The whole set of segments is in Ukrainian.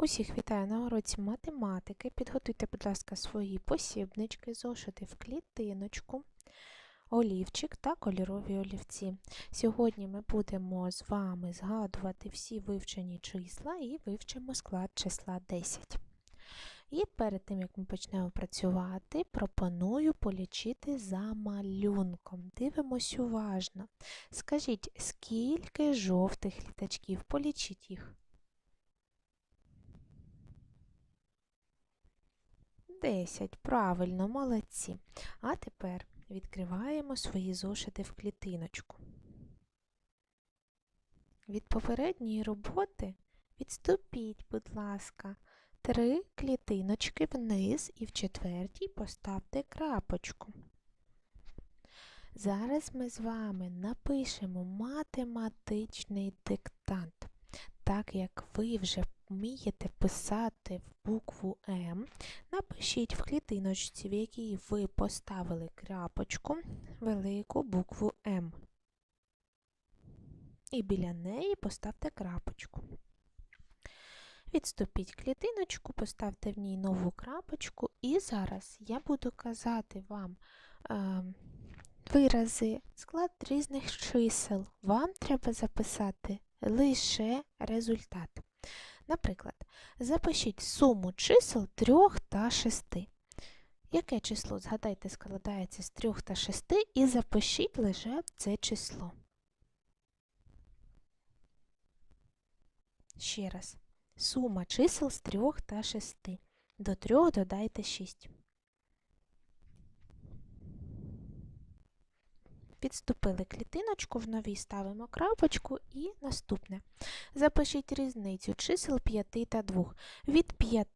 Усіх вітаю на уроці математики. Підготуйте, будь ласка, свої посібнички, зошити в клітиночку, олівчик та кольорові олівці. Сьогодні ми будемо з вами згадувати всі вивчені числа і вивчимо склад числа 10. І перед тим, як ми почнемо працювати, пропоную полічити за малюнком. Дивимось уважно. Скажіть, скільки жовтих літачків? Полічіть їх. 10. Правильно, молодці. А тепер відкриваємо свої зошити в клітиночку. Від попередньої роботи відступіть, будь ласка, три клітиночки вниз і в четвертій поставте крапочку. Зараз ми з вами напишемо математичний диктант. Так як ви вже вмієте писати в букву М, напишіть в клітиночці, в якій ви поставили крапочку, велику букву М. І біля неї поставте крапочку. Відступіть клітиночку, поставте в ній нову крапочку, і зараз я буду казати вам е, вирази, склад різних чисел. Вам треба записати лише результат. Наприклад, запишіть суму чисел 3 та 6. Яке число, згадайте, складається з 3 та 6 і запишіть лише це число. Ще раз. Сума чисел з 3 та 6. До 3 додайте 6. Підступили клітиночку, в новій ставимо крапочку і наступне. Запишіть різницю чисел 5 та 2. Від 5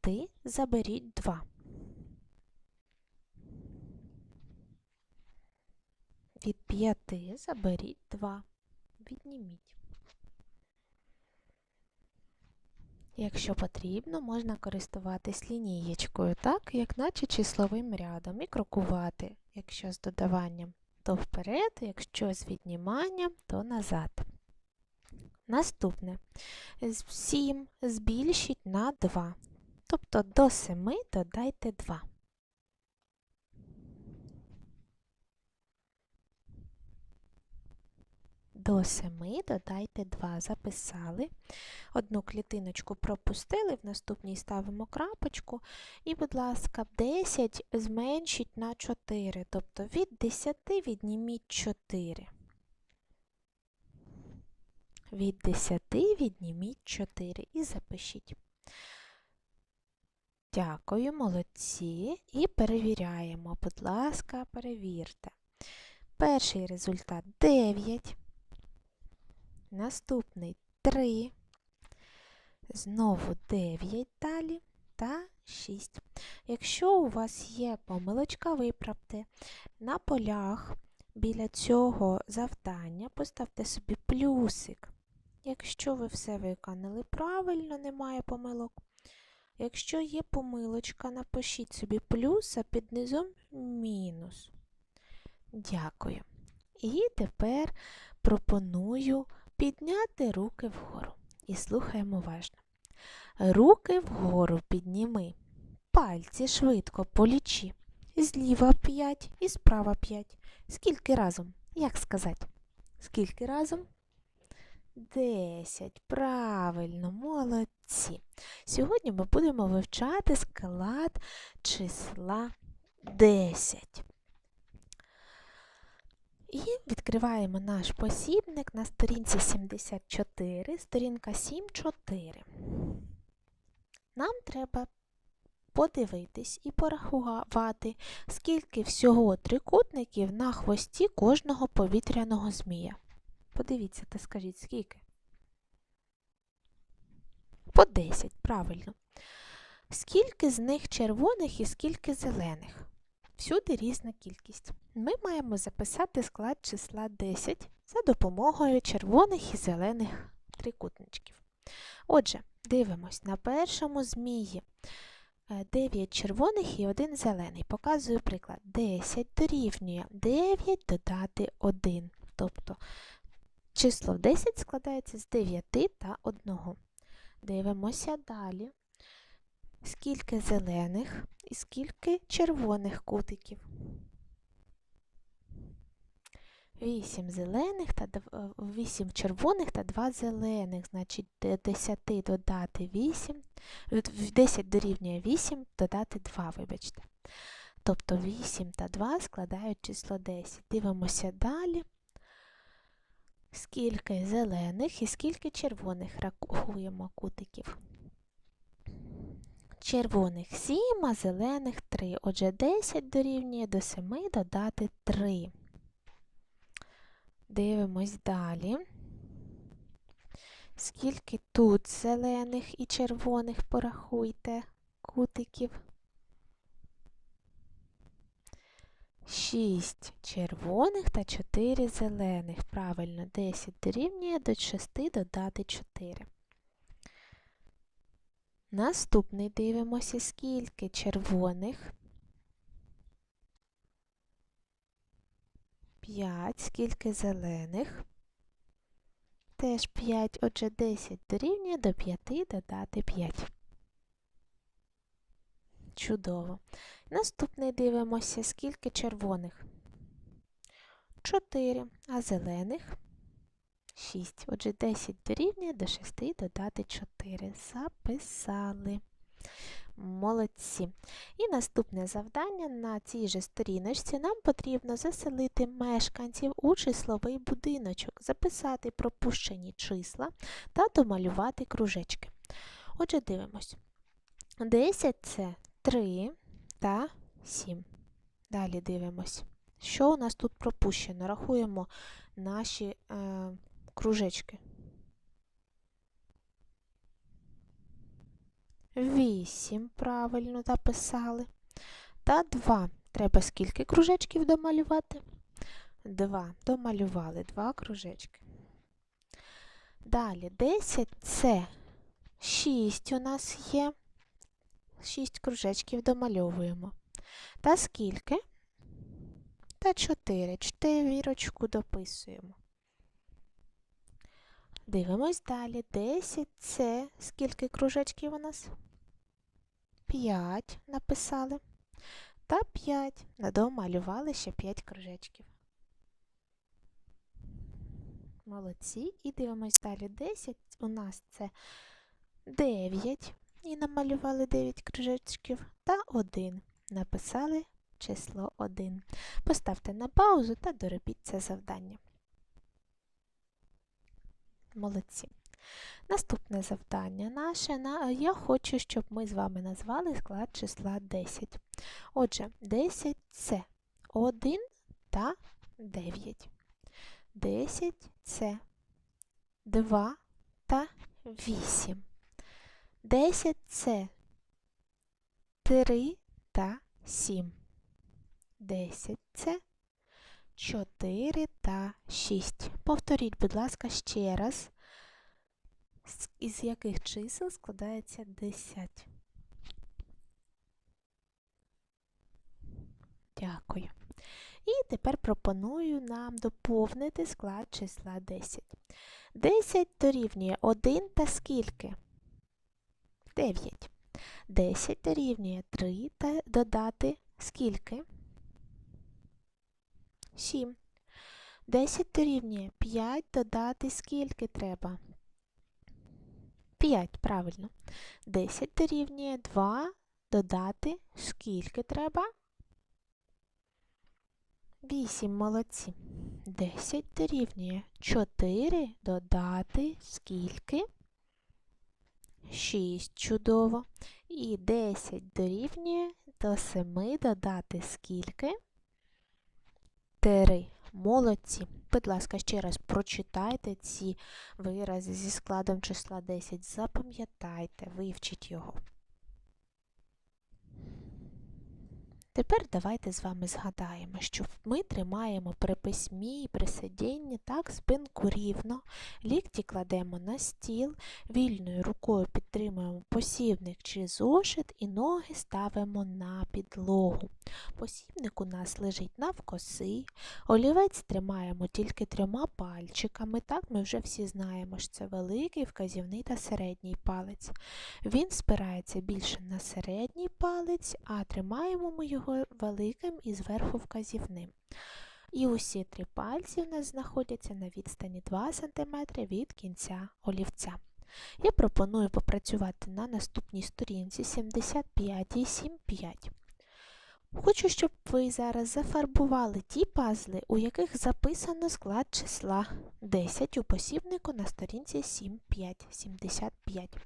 заберіть 2. Від 5 заберіть 2. Відніміть. Якщо потрібно, можна користуватись лінієчкою, так, як наче числовим рядом, і крокувати, якщо з додаванням то вперед, якщо з відніманням, то назад. Наступне. 7 збільшіть на 2. Тобто до 7 додайте 2. До 7 додайте 2. Записали. Одну клітиночку пропустили, в наступній ставимо крапочку. І, будь ласка, 10 зменшіть на 4. Тобто від 10 відніміть 4. Від 10 відніміть 4 і запишіть. Дякую, молодці. І перевіряємо. Будь ласка, перевірте. Перший результат 9. Наступний 3, знову 9 далі та 6. Якщо у вас є помилочка, виправте. На полях біля цього завдання поставте собі плюсик. Якщо ви все виконали правильно, немає помилок. Якщо є помилочка, напишіть собі плюс, а під низом мінус. Дякую. І тепер пропоную підняти руки вгору. І слухаємо уважно. Руки вгору підніми. Пальці швидко полічи. Зліва 5 і справа 5. Скільки разом? Як сказати? Скільки разом? Десять. Правильно, молодці. Сьогодні ми будемо вивчати склад числа 10. І відкриваємо наш посібник на сторінці 74, сторінка 7.4. Нам треба подивитись і порахувати, скільки всього трикутників на хвості кожного повітряного змія. Подивіться та скажіть, скільки? По 10, правильно. Скільки з них червоних і скільки зелених? Всюди різна кількість. Ми маємо записати склад числа 10 за допомогою червоних і зелених трикутничків. Отже, дивимось на першому змії 9 червоних і 1 зелений. Показую приклад. 10 дорівнює 9 додати 1. Тобто число 10 складається з 9 та 1. Дивимося далі. скільки зелених і скільки червоних кутиків. 8 зелених та 8 червоних та 2 зелених. Значить, до 10 додати 8, 10 дорівнює 8, додати 2, вибачте. Тобто 8 та 2 складають число 10. Дивимося далі. Скільки зелених і скільки червоних рахуємо кутиків. Червоних 7, а зелених 3. Отже, 10 дорівнює до 7 додати 3. Дивимось далі. Скільки тут зелених і червоних порахуйте кутиків. 6 червоних та 4 зелених. Правильно, 10 дорівнює до 6 додати 4. Наступний дивимося, скільки червоних. 5, скільки зелених. Теж 5, отже 10 дорівнює до 5 додати 5. Чудово. Наступний дивимося, скільки червоних. 4, а зелених 6. Отже, 10 дорівнює до 6 додати 4. Записали. Молодці. І наступне завдання на цій же сторіночці нам потрібно заселити мешканців у числовий будиночок, записати пропущені числа та домалювати кружечки. Отже, дивимось. 10 це 3 та 7. Далі дивимось. Що у нас тут пропущено? Рахуємо наші е, кружечки. 8 правильно записали. Та 2. Треба скільки кружечків домалювати? 2. Домалювали 2 кружечки. Далі 10 це 6 у нас є. 6 кружечків домальовуємо. Та скільки? Та 4. 4 вірочку дописуємо. Дивимось далі. 10 це скільки кружечків у нас? 5 написали. Та 5. Надомалювали ще 5 кружечків. Молодці. І дивимось далі. 10 у нас це 9. І намалювали 9 кружечків. Та 1. Написали число 1. Поставте на паузу та доробіть це завдання. Молодці. Наступне завдання наше. Я хочу, щоб ми з вами назвали склад числа 10. Отже, 10 це 1 та 9. 10 це 2 та 8. 10 це 3 та 7. 10 це 4 та 6. Повторіть, будь ласка, ще раз, із яких чисел складається 10. Дякую. І тепер пропоную нам доповнити склад числа 10. 10 дорівнює 1 та скільки? 9. 10 дорівнює 3 та додати скільки? 7. 10 дорівнює 5 додати скільки треба? 5, правильно. 10 дорівнює 2 додати скільки треба? 8, молодці. 10 дорівнює 4 додати скільки? 6, чудово. І 10 дорівнює до 7 додати скільки? 3. Молодці. Будь ласка, ще раз прочитайте ці вирази зі складом числа 10. Запам'ятайте, вивчіть його. Тепер давайте з вами згадаємо, що ми тримаємо при письмі і при сидінні так спинку рівно, лікті кладемо на стіл, вільною рукою підтримуємо посівник чи зошит і ноги ставимо на підлогу. Посівник у нас лежить навкоси, олівець тримаємо тільки трьома пальчиками. Так, ми вже всі знаємо, що це великий, вказівний та середній палець. Він спирається більше на середній палець, а тримаємо ми його великим і зверху вказівним. І усі три пальці в нас знаходяться на відстані 2 см від кінця олівця. Я пропоную попрацювати на наступній сторінці 75 і 75. Хочу, щоб ви зараз зафарбували ті пазли, у яких записано склад числа 10 у посібнику на сторінці 75. 75.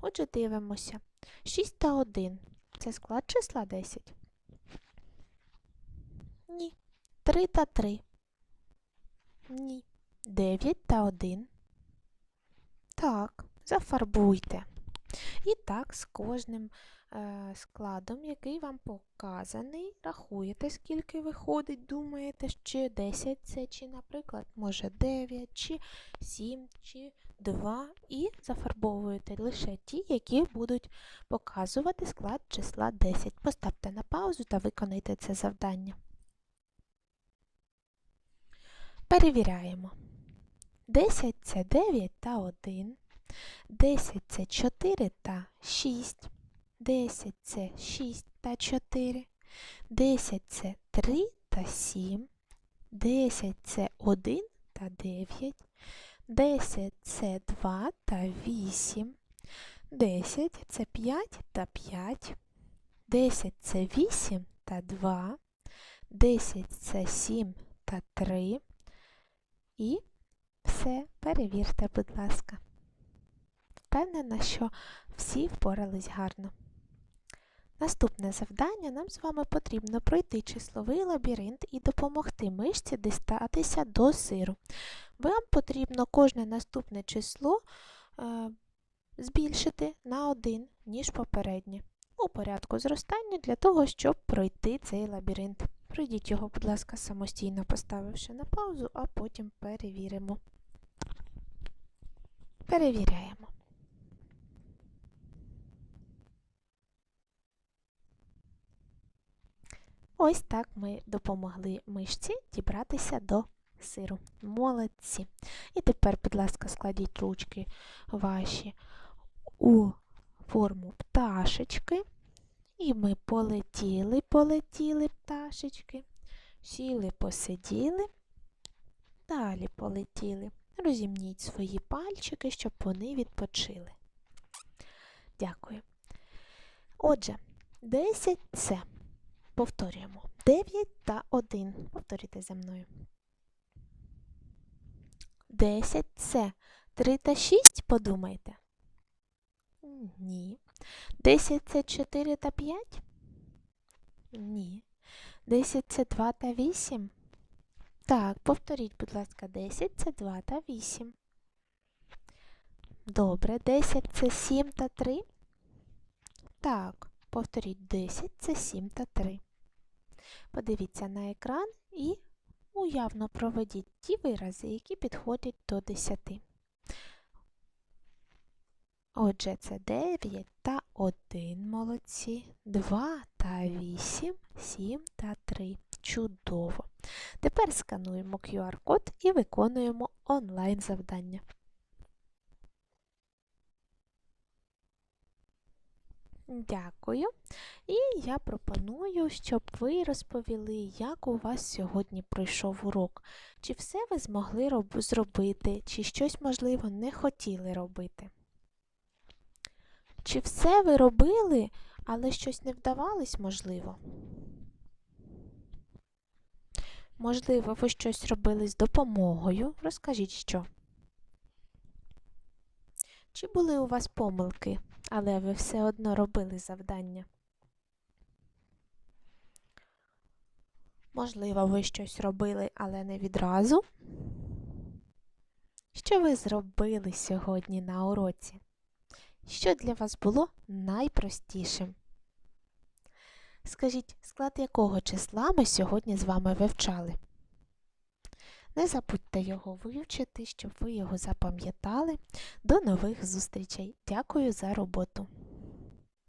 Отже, дивимося. 6 та 1 це склад числа 10. Ні. 3 та 3. Ні. 9 та 1. Так, зафарбуйте. І так, з кожним е, складом, який вам показаний, рахуєте, скільки виходить, думаєте, чи 10 це, чи, наприклад, може 9, чи 7, чи 2, і зафарбовуєте лише ті, які будуть показувати склад числа 10. Поставте на паузу та виконайте це завдання. Перевіряємо. 10 це 9 та 1. 10 це 4 та 6. 10 це 6 та 4. 10 це 3 та 7. 10 це 1 та 9. 10 це 2 та 8. 10 це 5 та 5. 10 це 8 та 2. 10 це 7 та 3. І все, перевірте, будь ласка. Впевнена, що всі впорались гарно. Наступне завдання нам з вами потрібно пройти числовий лабіринт і допомогти мишці дістатися до сиру. Вам потрібно кожне наступне число е, збільшити на 1, ніж попереднє. У порядку зростання для того, щоб пройти цей лабіринт. Пройдіть його, будь ласка, самостійно поставивши на паузу, а потім перевіримо. Перевіряємо. Ось так ми допомогли мишці дібратися до сиру. Молодці. І тепер, будь ласка, складіть ручки ваші у форму пташечки. І ми полетіли, полетіли пташечки, сіли, посиділи, далі полетіли. Розімніть свої пальчики, щоб вони відпочили. Дякую. Отже, 10 це. Повторюємо. 9 та 1. Повторюйте за мною. 10 це 3 та 6, подумайте. Ні. 10 це 4 та 5? Ні. 10 це 2 та 8? Так, повторіть, будь ласка, 10 це 2 та 8. Добре, 10 це 7 та 3? Так, повторіть, 10 це 7 та 3. Подивіться на екран і уявно проведіть ті вирази, які підходять до 10. Отже, це 9 та 1 молодці, 2 та 8, 7 та 3. Чудово! Тепер скануємо QR-код і виконуємо онлайн завдання. Дякую. І я пропоную, щоб ви розповіли, як у вас сьогодні пройшов урок. Чи все ви змогли зробити, чи щось, можливо, не хотіли робити. Чи все ви робили, але щось не вдавалось, можливо? Можливо, ви щось робили з допомогою. Розкажіть що. Чи були у вас помилки, але ви все одно робили завдання? Можливо, ви щось робили, але не відразу. Що ви зробили сьогодні на уроці? Що для вас було найпростішим? Скажіть, склад якого числа ми сьогодні з вами вивчали? Не забудьте його вивчити, щоб ви його запам'ятали. До нових зустрічей. Дякую за роботу.